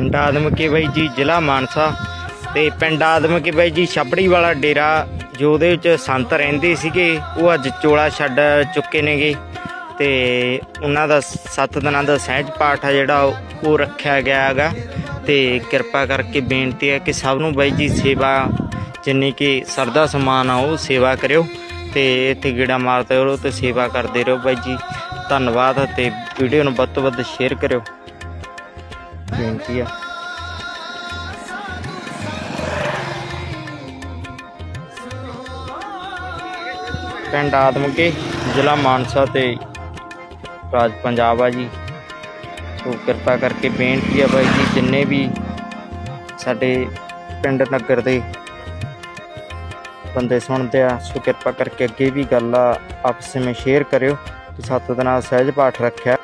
ਪਿੰਡ ਆਦਮ ਕੇ ਬਾਈ ਜੀ, ਜ਼ਿਲ੍ਹਾ ਮਾਨਸਾ ਤੇ ਪਿੰਡ ਆਦਮ ਕੇ ਬਾਈ ਜੀ, ਛੱਬੜੀ ਵਾਲਾ ਡੇਰਾ ਜੋ ਉਹਦੇ ਵਿੱਚ ਸੰਤ ਰਹਿੰਦੇ ਸੀਗੇ, ਉਹ ਅੱਜ ਚੋਲਾ ਛੱਡ ਚੁੱਕੇ ਨੇਗੇ ਤੇ ਉਹਨਾਂ ਦਾ ਸੱਤ ਦਿਨਾਂ ਦਾ ਸਹਿਜ ਪਾਠ ਆ ਜਿਹੜਾ ਉਹ- ਉਹ ਰੱਖਿਆ ਗਿਆ ਹੈਗਾ ਤੇ ਕਿਰਪਾ ਕਰਕੇ ਬੇਨਤੀ ਹੈ ਕਿ ਸਭ ਨੂੰ ਬਾਈ ਜੀ ਸੇਵਾ, ਜਿੰਨੀ ਕਿ ਸਰਦਾ ਸਮਾਨ ਆ, ਉਹ ਸੇਵਾ ਕਰਿਓ ਤੇ ਇੱਥੇ ਗੇੜਾ ਮਾਰਦੇ ਰਹੋ ਤੇ ਸੇਵਾ ਕਰਦੇ ਰਹੋ ਬਾਈ ਜੀ। ਧੰਨਵਾਦ ਤੇ ਵੀਡੀਓ ਨੂੰ ਵੱਧ ਤੋਂ ਵੱਧ ਸ਼ੇਅਰ ਕਰਿਓ। ਬੇਨਤੀ ਆ। ਪਿੰਡ ਆਦਮਕੇ, ਜ਼ਿਲ੍ਹਾ ਮਾਨਸਾ ਤੇ ਰਾਜ ਪੰਜਾਬ ਆ ਜੀ। ਸੋ ਕਿਰਪਾ ਕਰਕੇ ਬੇਨਤੀ ਆ ਬਾਈ ਜੀ, ਜਿੰਨੇ ਵੀ ਸਾਡੇ ਪਿੰਡ ਨਗਰ ਦੇ ਬੰਦੇ ਸੁਣਦੇ ਆ, ਸੋ ਕਿਰਪਾ ਕਰਕੇ ਅੱਗੇ ਵੀ ਗੱਲ ਆਪਸ ਵਿੱਚ ਸ਼ੇਅਰ ਕਰਿਓ ਕਿ ਸੱਤ ਦਿਨਾਂ ਸਹਿਜ ਪਾਠ ਰੱਖਿਆ।